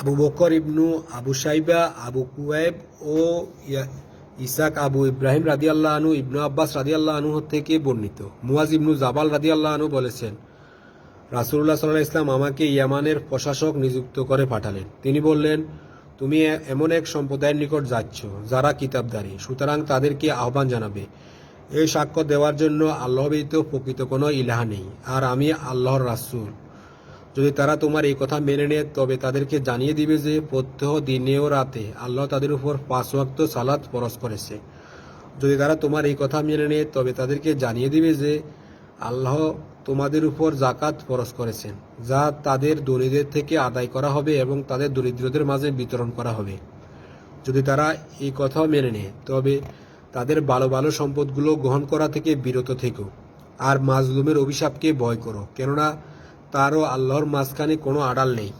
আবু বকর ইবনু আবু সাইবা আবু কুয়েব ও ইসাক আবু ইব্রাহিম রাদিয়াল্লাহ আনু ইবনু আব্বাস রাদিয়াল্লাহ আনু থেকে বর্ণিত। মুয়াজ ইবনু জাবাল রাদিয়াল্লাহ আনু বলেছেন রাসুল্লাহ সাল্লাহ ইসলাম আমাকে ইয়ামানের প্রশাসক নিযুক্ত করে পাঠালেন। তিনি বললেন, তুমি এমন এক সম্প্রদায়ের নিকট যাচ্ছ যারা কিতাবদারী, সুতরাং তাদেরকে আহ্বান জানাবে। এই সাক্ষ্য দেওয়ার জন্য আল্লাহ ব্যতীত প্রকৃত কোনো ইলাহা নেই। আর আমি আল্লাহর রাসূল। যদি তারা তোমার এই কথা মেনে নেয়, তবে তাদেরকে জানিয়ে দিবে যে প্রত্যহ দিনে ও রাতে আল্লাহ তাদের উপর পাঁচ ওয়াক্ত সালাত পরশ করেছে। যদি তারা তোমার এই কথা মেনে নেয়, তবে তাদেরকে জানিয়ে দিবে যে আল্লাহ তোমাদের উপর জাকাত ফরজ করেছেন, যা তাদের দরিদ্রদের থেকে আদায় করা হবে এবং তাদের দরিদ্রদের মাঝে বিতরণ করা হবে। যদি তারা এই কথাও মেনে নেয়, তবে তাদের ভালো ভালো সম্পদগুলো গ্রহণ করা থেকে বিরত থেকো, আর মাজলুমের অভিশাপকে ভয় করো। কেননা তারও আল্লাহর মাঝখানে কোনো আড়াল নেই।